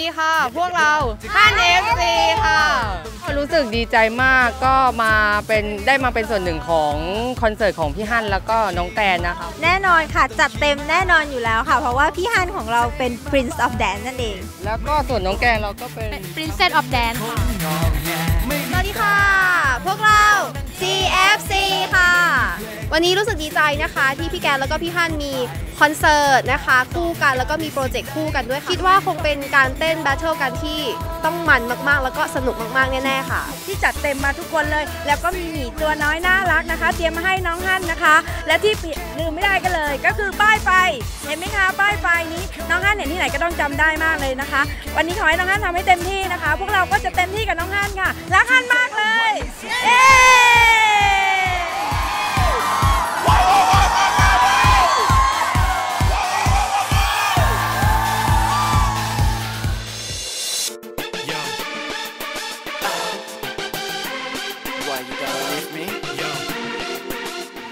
ดีค่ะ พวกเราท่าน FC ค่ะ รู้สึกดีใจมากก็มาเป็นได้มาเป็นส่วนหนึ่งของคอนเสิร์ตของพี่ฮั่นแล้วก็น้องแตนนะคะ แน่นอนค่ะ จัดเต็มแน่นอนอยู่แล้วค่ะ เพราะว่าพี่ฮันของเราเป็น Prince of Dance นั่นเอง แล้วก็ส่วนน้องแกนเราก็เป็น Princess of Dance ค่ะสวัสดีค่ะ พวกเรา CFC ค่ะ วันนี้รู้สึกดีใจนะคะที่พี่แกนแล้วก็พี่ฮันมีคอนเสิร์ตนะคะ คู่กันแล้วก็มีโปรเจกต์คู่กันด้วย คิดว่าคงเป็นการเต้นแบทเทิลกันที่ต้องมันมากๆ แล้วก็สนุกมากๆ แน่ๆค่ะ ที่จัดเต็มมาทุกคนเลย แล้วก็มีหมีตัวน้อยน่ารักนะคะ เตรียมมาให้น้องฮั่นนะคะ และที่ลืมไม่ได้กันเลย ก็คือป้ายไฟเห็นไหมคะป้ายไฟนี้น้องฮั่นเห็นที่ไหนก็ต้องจำได้มากเลยนะคะ วันนี้ขอให้น้องฮั่นทำให้เต็มที่นะคะ พวกเราก็จะเต็มที่กับน้องฮั่นค่ะรักฮั่นมากเลยเย้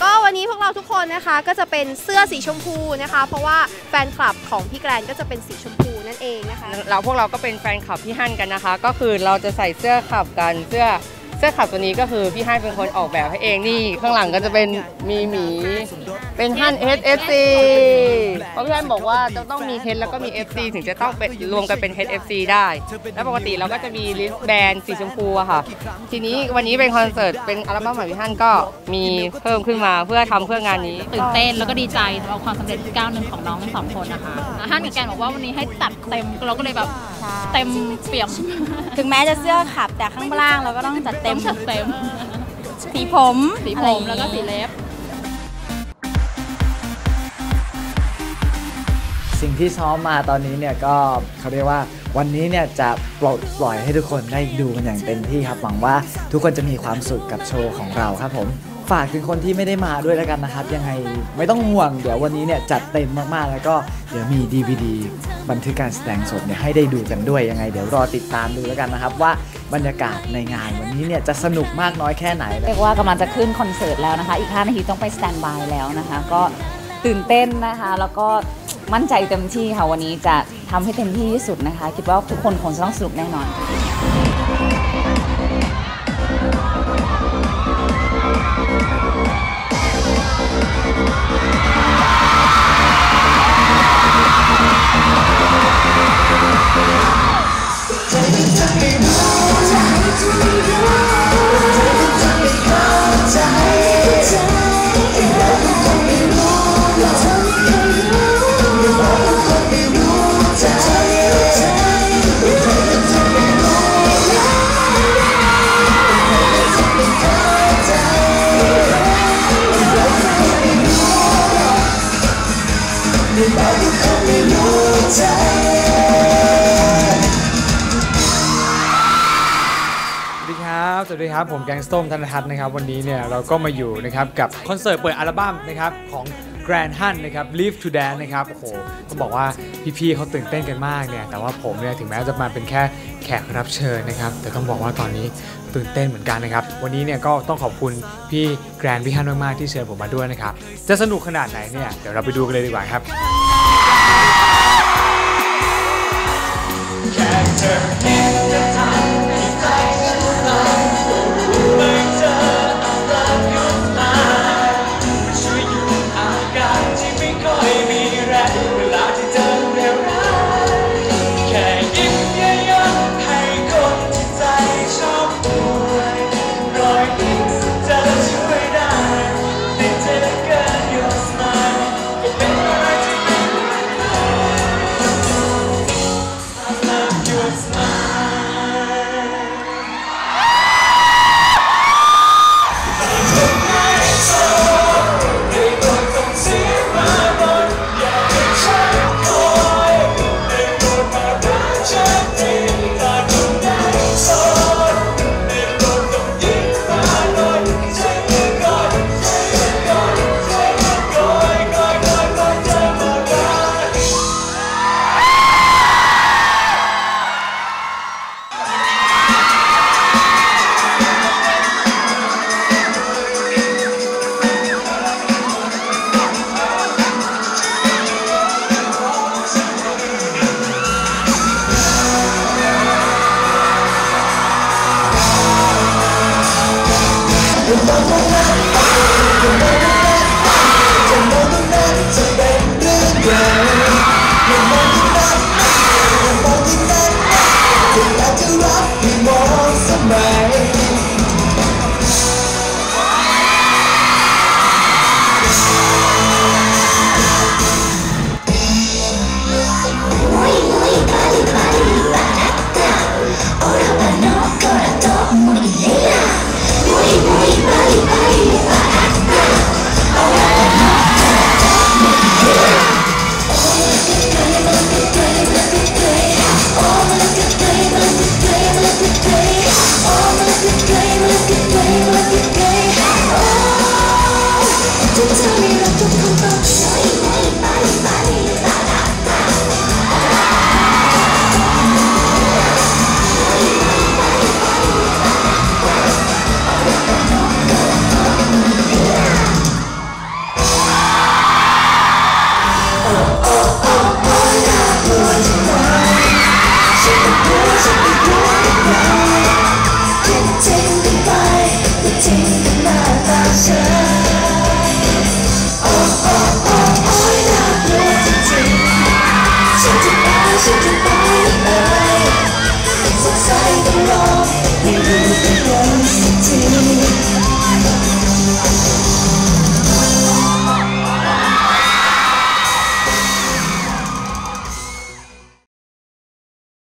ก็วันนี้พวกเราทุกคนนะคะก็จะเป็นเสื้อสีชมพูนะคะ เพราะว่าแฟนคลับของพี่แกรนก็จะเป็นสีชมพูนั่นเองนะคะเราพวกเราก็เป็นแฟนคลับพี่ฮั่นกันนะคะ ก็คือเราจะใส่เสื้อขับกันเสื้อเสื้อขับตัวนี้ก็คือพี่ฮั่นเป็นคนออกแบบให้เองนี่ ข้างหลังก็จะเป็นมีหมี เป็นฮั่น HFC เพราะพี่ฮั่นบอกว่าจะต้องมี H แล้วก็มี FC ถึงจะต้องเป็นรวมกันเป็น HFC ได้ แล้วปกติเราก็จะมีลิสต์แบรนด์สีชมพูอะค่ะ ทีนี้วันนี้เป็นคอนเสิร์ตเป็นอัลบั้มใหม่พี่ฮั่นก็มีเพิ่มขึ้นมาเพื่อทำเพื่องานนี้ตื่นเต้นแล้วก็ดีใจสำหรับความสำเร็จก้าวหนึ่งของน้องทั้งสองคนนะคะท่านกับแกนบอกว่าวันนี้ให้ตัดเต็มเราก็เลยแบบเต็มเปี่ยม ถึงแม้จะเสื้อขับแต่ข้างล่างเราก็ต้องจัดเต็เต็มมจัดเต็ม สีผมสีอะผไรอมย่างงี้แล้วก็สีเล็บ สิ่งที่ซ้อมมาตอนนี้เนี่ยก็เขาเรียกว่าวันนี้เนี่ยจะปลดปล่อยให้ทุกคนได้ดูกันอย่างเต็มที่ครับหวังว่าทุกคนจะมีความสุขกับโชว์ของเราครับผม ฝากถึงคนที่ไม่ได้มาด้วยแล้วกันนะครับ ยังไงไม่ต้องห่วง เดี๋ยววันนี้เนี่ยจัดเต็มมากๆ แล้วก็เดี๋ยวมี DVD บันทึกการแสดงสดเนี่ยให้ได้ดูกันด้วยยังไง เดี๋ยวรอติดตามดูแล้วกันนะครับ ว่าบรรยากาศในงานวันนี้เนี่ยจะสนุกมากน้อยแค่ไหน เรียกว่ากำลังจะขึ้นคอนเสิร์ตแล้วนะคะ อีก 5 นาทีต้องไปสแตนบายแล้วนะคะ ก็ตื่นเต้นนะคะ แล้วก็มั่นใจเต็มที่ค่ะวันนี้จะทำให้เต็มที่ที่สุดนะคะ คิดว่าทุกคนคงจะต้องสนุกแน่นอน สวัสดีครับ ผมแกงส้มธนทัศน์นะครับ วันนี้เนี่ยเราก็มาอยู่นะครับกับคอนเสิร์ตเปิดอัลบั้มนะครับของ Grand Hun นะครับ Live to Dance นะครับ โอ้โหต้องบอกว่าพี่ๆเขาตื่นเต้นกันมากเนี่ย แต่ว่าผมเนี่ยถึงแม้จะมาเป็นแค่แขกรับเชิญนะครับ แต่ต้องบอกว่าตอนนี้ตื่นเต้นเหมือนกันนะครับ วันนี้เนี่ยก็ต้องขอบคุณพี่แกรนพี่ฮันมากๆที่เชิญผมมาด้วยนะครับ จะสนุกขนาดไหนเนี่ย เดี๋ยวเราไปดูกันเลยดีกว่าครับ มุ่งหน้า